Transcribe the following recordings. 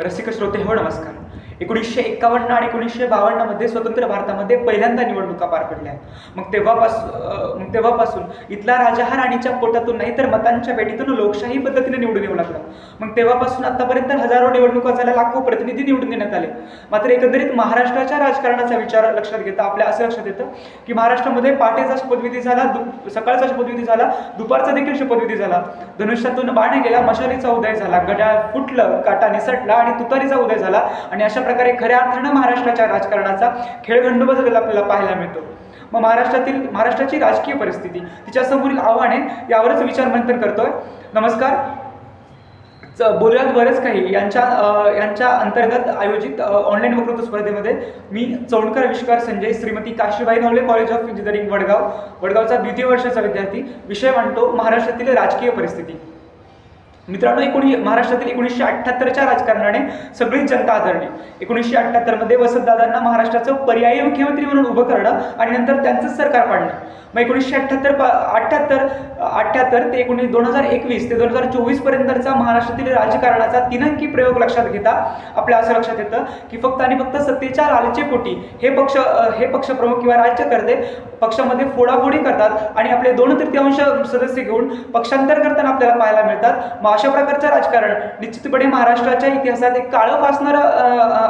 रसिक श्रोते हो नमस्कार एकोणीसशे एक्कावन्न आणि एकोणीसशे बावन्नमध्ये स्वतंत्र भारतामध्ये पहिल्यांदा निवडणुका पार पडल्या. मग तेव्हापासून मग तेव्हापासून इथला राजा हा राणीच्या पोटातून नाही तर मतांच्या बेटीतून लोकशाही पद्धतीने निवडून येऊ लागला. मग तेव्हापासून आतापर्यंत हजारो निवडणुका झाल्या लाखो प्रतिनिधी निवडून देण्यात आले. मात्र एकंदरीत महाराष्ट्राच्या राजकारणाचा विचार लक्षात घेता आपल्या असं लक्षात येतं की महाराष्ट्रामध्ये पहाटेचा शपथविधी झाला दु सकाळचा शपथविधी झाला दुपारचा देखील शपथविधी झाला. धनुष्यातून बाण गेला मशालीचा उदय झाला गड्या फुटलं काटा निसटला आणि तुतारीचा उदय झाला आणि अशा प्रकारे खऱ्या अर्थानं महाराष्ट्राच्या राजकारणाचा खेळखंडू बदललेला आपल्याला पाहायला मिळतो. मग महाराष्ट्रातील महाराष्ट्राची राजकीय परिस्थिती तिच्या समोरील आव्हाने यावरच विचार मंथन करतोय. नमस्कार. बोलूयात बरेच काही. यांच्या यांच्या अंतर्गत आयोजित ऑनलाईन वक्तृत्व स्पर्धेमध्ये मी Choundkar Avishkar Sanjay Shrimati Kashibai Navale college of engineering Vadgaon. वडगावचा द्वितीय वर्षाचा विद्यार्थी. विषय मांडतो महाराष्ट्रातील राजकीय परिस्थिती. मित्रांनो एकोणी महाराष्ट्रातील एकोणीसशे अठ्ठ्याहत्तरच्या राजकारणाने सगळी जनता आदरली. एकोणीसशे अठ्ठ्याहत्तरमध्ये वसंतदादांना महाराष्ट्राचं पर्यायी मुख्यमंत्री म्हणून उभं करणं आणि नंतर त्यांचंच सरकार पाडणं. मग एकोणीसशे अठ्ठ्याहत्तर पा अठ्ठ्याहत्तर अठ्ठ्याहत्तर ते एकोणीस दोन हजार एकवीस ते दोन हजार चोवीस पर्यंतचा महाराष्ट्रातील राजकारणाचा तिनंकी प्रयोग लक्षात घेता आपल्या असं लक्षात येतं की फक्त आणि फक्त सत्तेच्या लालचेपोटी हे पक्ष हे पक्षप्रमुख किंवा राज्यकर्ते पक्षामध्ये फोडाफोडी करतात आणि आपले दोन तृतीयांश सदस्य घेऊन पक्षांतर करताना आपल्याला पाहायला मिळतात. मग अशा प्रकारचं राजकारण निश्चितपणे महाराष्ट्राच्या इतिहासात एक काळं फासणारं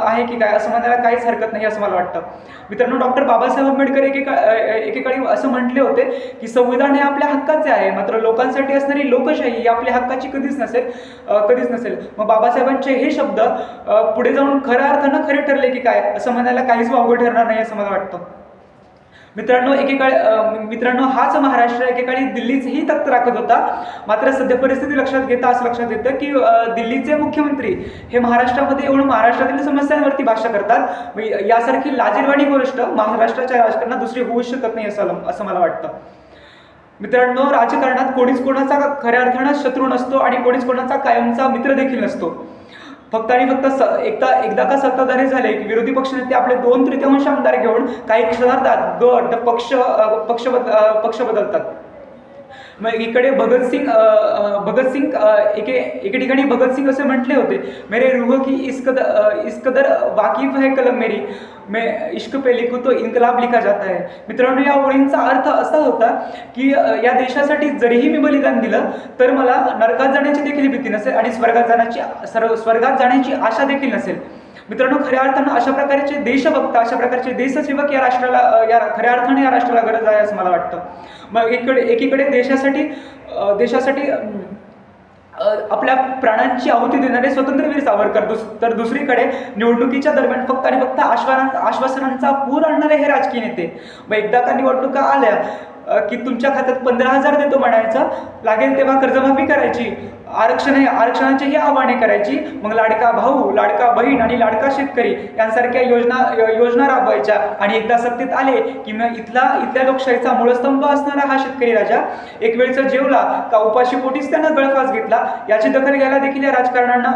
आहे की काय? असं म्हणायला काहीच हरकत नाही असं मला वाटतं. मित्रांनो डॉक्टर बाबासाहेब आंबेडकर एकेका एकेकाळी असं म्हटले होते की संविधान हे आपल्या हक्काचे आहे. मात्र लोकांसाठी असणारी लोकशाही ही आपल्या हक्काची कधीच नसेल कधीच नसेल. मग बाबासाहेबांचे हे शब्द पुढे जाऊन खऱ्या अर्थानं खरे ठरले की काय? असं म्हणायला काहीच वावगं ठरणार नाही असं मला वाटतं. मित्रांनो एकेकाळी मित्रांनो हाच महाराष्ट्र एकेकाळी दिल्लीचही तख्त राखत होता. मात्र सध्या परिस्थिती लक्षात घेता असं लक्षात येतं की दिल्लीचे मुख्यमंत्री हे महाराष्ट्रामध्ये येऊन महाराष्ट्रातील समस्यांवरती भाष्य करतात. यासारखी लाजीरवाणी गोष्ट महाराष्ट्राच्या राजकारणात दुसरी होऊ शकत नाही असं असं मला वाटतं. मित्रांनो राजकारणात कोणीच कोणाचा खऱ्या अर्थानं शत्रू नसतो आणि कोणीच कोणाचा कायमचा मित्र देखील नसतो. फक्त आणि फक्त एकदा एकदा का सत्ताधारी झाले की विरोधी पक्षनेते आपले दोन तृतीयांश आमदार घेऊन काही क्षणार्धात गट पक्ष पक्ष बद पक्ष बदलतात. मग इकडे भगतसिंग भगतसिंग एके एके ठिकाणी भगतसिंग असे म्हटले होते मेरे रूह की इसकद अ, इसकदर वाकिफ है कलम मेरी मे इश्क पे लिखू तो इन्कलाब लिखा जाता है। मित्रांनो या ओळींचा अर्थ असा होता की या देशासाठी जरीही मी बलिदान दिलं तर मला नरकात जाण्याची देखील भीती नसेल आणि स्वर्गात जाण्याची सर्व स्वर्गात जाण्याची आशा देखील नसेल. मित्रांनो खऱ्या अर्थानं अशा प्रकारचे देशभक्त अशा प्रकारचे देशसेवक या राष्ट्राला या खऱ्या अर्थाने या राष्ट्राला गरज आहे असं मला वाटतं. मग एकीकडे एकीकडे देशासाठी देशासाठी आपल्या प्राणांची आहुती देणारे स्वतंत्रवीर सावरकर दुस तर दुसरीकडे निवडणुकीच्या दरम्यान फक्त आणि फक्त आश्वासन आश्वासनांचा पूर आणणारे हे राजकीय नेते. मग एकदा का निवडणुका आल्या की तुमच्या खात्यात पंधरा हजार देतो म्हणायचं लागेल तेव्हा कर्जमाफी करायची आरक्षण हे आरक्षणाचीही आव्हाने करायची. मग लाडका भाऊ लाडका बहीण आणि लाडका शेतकरी यांसारख्या योजना यो- योजना राबवायच्या. आणि एकदा सत्तेत आले की मग इथला इथल्या लोकशाहीचा मूळस्तंभ असणारा हा शेतकरी राजा एक वेळचा जेवला का उपाशी पोटीच त्यानं गळफास घेतला? याची दखल घ्यायला देखील या राजकारण्यांना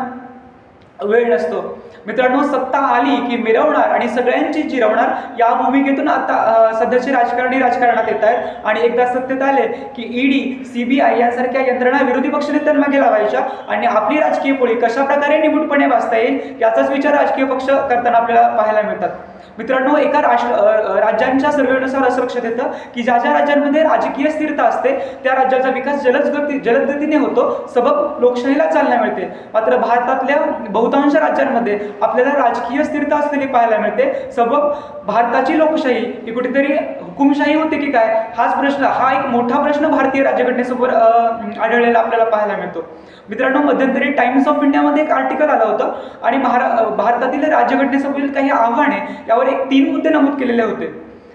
वेळ नसतो. मित्रांनो सत्ता आली की मिरवणार आणि सगळ्यांची जिरवणार या भूमिकेतून आता सध्याचे राजकारणी राजकारणात येत आहेत. आणि एकदा सत्तेत आले की ईडी सीबीआय यांसारख्या यंत्रणा विरोधी पक्षनेत्यांमागे लावायच्या आणि आपली राजकीय पोळी कशा प्रकारे निमूटपणे वाचता येईल याचाच विचार राजकीय पक्ष करताना आपल्याला पाहायला मिळतात. मित्रांनो एका राष्ट्र राज्यांच्या सर्वेनुसार असं लक्षात येतं की ज्या ज्या राज्यांमध्ये राजकीय स्थिरता असते त्या राज्याचा विकास जलद गती जलद गतीने होतो सबब लोकशाहीला चालना मिळते. मात्र भारतातल्या बहुतांश राज्यांमध्ये आपल्याला राजकीय स्थिरता असलेली पाहायला मिळते. सबब भारताची लोकशाही ही कुठेतरी हुकुमशाही होते की काय? हाच प्रश्न हा एक मोठा प्रश्न भारतीय राज्यघटनेसमोर आढळलेला आपल्याला पाहायला मिळतो. मित्रांनो मध्यंतरी टाइम्स ऑफ इंडियामध्ये एक आर्टिकल आलं होतं आणि महारा भारतातील राज्यघटनेसमोरील काही आव्हाने त्यावर एक तीन मुद्दे नमूद केलेले होते.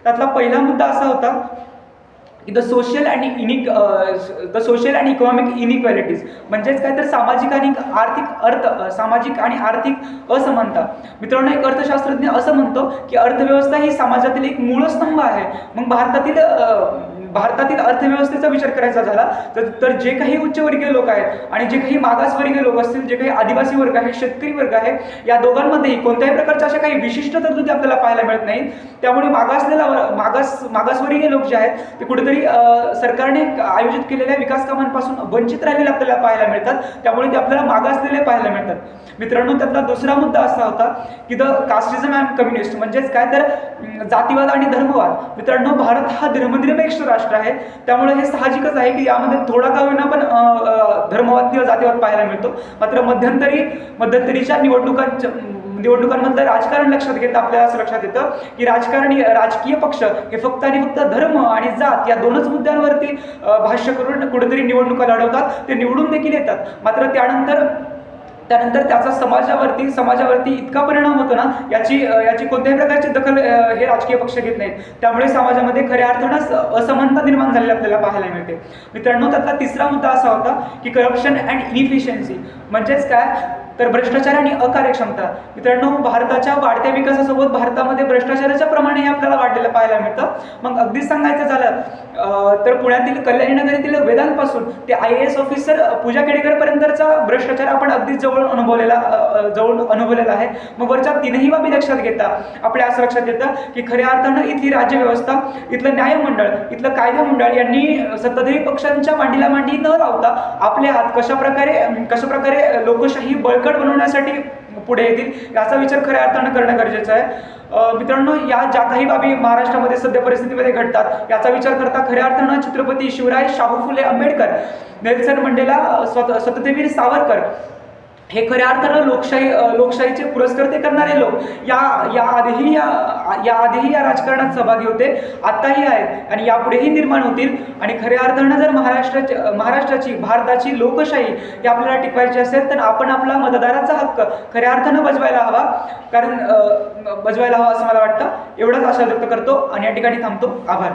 त्यातला पहिला मुद्दा असा होता की the social and इनिक the social and economic inequalities म्हणजेच काय तर सामाजिक आणि आर्थिक अर्थ सामाजिक आणि आर्थिक असमानता. मित्रांनो एक अर्थशास्त्रज्ञ असं म्हणतो की अर्थव्यवस्था ही समाजातील एक मूळ स्तंभ आहे. मग भारतातील भारतातील अर्थव्यवस्थेचा विचार करायचा झाला तर तर जे काही उच्चवर्गीय लोक आहेत आणि जे काही मागासवर्गीय लोक असतील जे काही आदिवासी वर्ग आहे शेतकरी वर्ग आहे या दोघांमध्येही कोणत्याही प्रकारच्या अशा काही विशिष्ट तरतुदी आपल्याला पाहायला मिळत नाही त्यामुळे मागासलेला मागास मागासवर्गीय लोक जे आहेत ते कुठेतरी सरकारने आयोजित केलेल्या विकास कामांपासून वंचित राहिलेले आपल्याला पाहायला मिळतात. त्यामुळे ते आपल्याला मागासलेले पाहायला मिळतात. मित्रांनो त्यातला दुसरा मुद्दा असा होता की द कास्टिझम अँड कम्युनिस्ट म्हणजेच काय तर जातीवाद आणि धर्मवाद. मित्रांनो भारत हा धर्मनिरपेक्ष राष्ट्र आहे. त्यामुळे हे साहजिकच आहे की यामध्ये थोडा का होईना पण धर्मवाद किंवा जातीवाद पाहायला मिळतो. मात्र मध्यंतरी मध्यंतरीच्या निवडणुकांच्या निवडणुकांमधलं राजकारण लक्षात घेता आपल्याला असं लक्षात येतं की राजकारणी राजकीय पक्ष हे फक्त आणि फक्त धर्म आणि जात या दोनच मुद्द्यांवरती भाष्य करून कुठेतरी निवडणुका लढवतात. ते निवडून देखील येतात. मात्र त्यानंतर त्यानंतर त्याचा समाजावरती समाजावरती इतका परिणाम होतो ना याची याची कोणत्याही प्रकारची दखल हे राजकीय पक्ष घेत नाहीत. त्यामुळे समाजामध्ये खऱ्या अर्थानं असमानता निर्माण झालेली आपल्याला पाहायला मिळते. मित्रांनो त्यातला तिसरा मुद्दा असा होता की करप्शन अँड इनिफिशियन्सी म्हणजेच काय? तर भ्रष्टाचार आणि अकार्यक्षमता. मित्रांनो भारताच्या वाढत्या विकासासोबत भारतामध्ये भ्रष्टाचाराच्या प्रमाणे आपल्याला वाढलेलं पाहायला मिळतं. मग अगदीच सांगायचं झालं तर पुण्यातील कल्याणी नगर येथील वेदांतपासून ते I S officer Pooja Kedekar पर्यंतचा भ्रष्टाचार आपण अगदीच जवळ अनुभवलेला जवळ अनुभवलेला आहे. मग वरच्या तीनही बाबी लक्षात घेता आपल्या असं लक्षात येतं की खऱ्या अर्थानं इथली राज्यव्यवस्था इथलं न्यायमंडळ इथलं कायदा मंडळ यांनी सत्ताधारी पक्षांच्या मांडीला मांडी न लावता आपले हात कशा प्रकारे कशा प्रकारे लोकशाही बळकट बनवण्यासाठी पुढे येतील याचा विचार खऱ्या अर्थानं करणं गरजेचं आहे. मित्रांनो या ज्या काही बाबी महाराष्ट्रामध्ये सध्या परिस्थितीमध्ये घडतात याचा विचार करता खऱ्या अर्थानं छत्रपती शिवराय शाहू फुले आंबेडकर नेल्सन मंडेला स्वत सततवीर सावरकर हे खऱ्या अर्थानं लोकशाही लोकशाहीचे पुरस्कर्ते करणारे लोक. या या आधीही या या आधीही या राजकारणात सहभागी होते आत्ताही आहेत आणि यापुढेही निर्माण होतील. आणि खऱ्या अर्थानं जर महाराष्ट्राची महाराष्ट्राची भारताची लोकशाही ही आपल्याला टिकवायची असेल तर आपण आपला मतदाराचा हक्क खऱ्या अर्थानं बजवायला हवा. कारण बजवायला हवा असं मला वाटतं. एवढंच आशा व्यक्त करतो आणि या ठिकाणी थांबतो. आभार.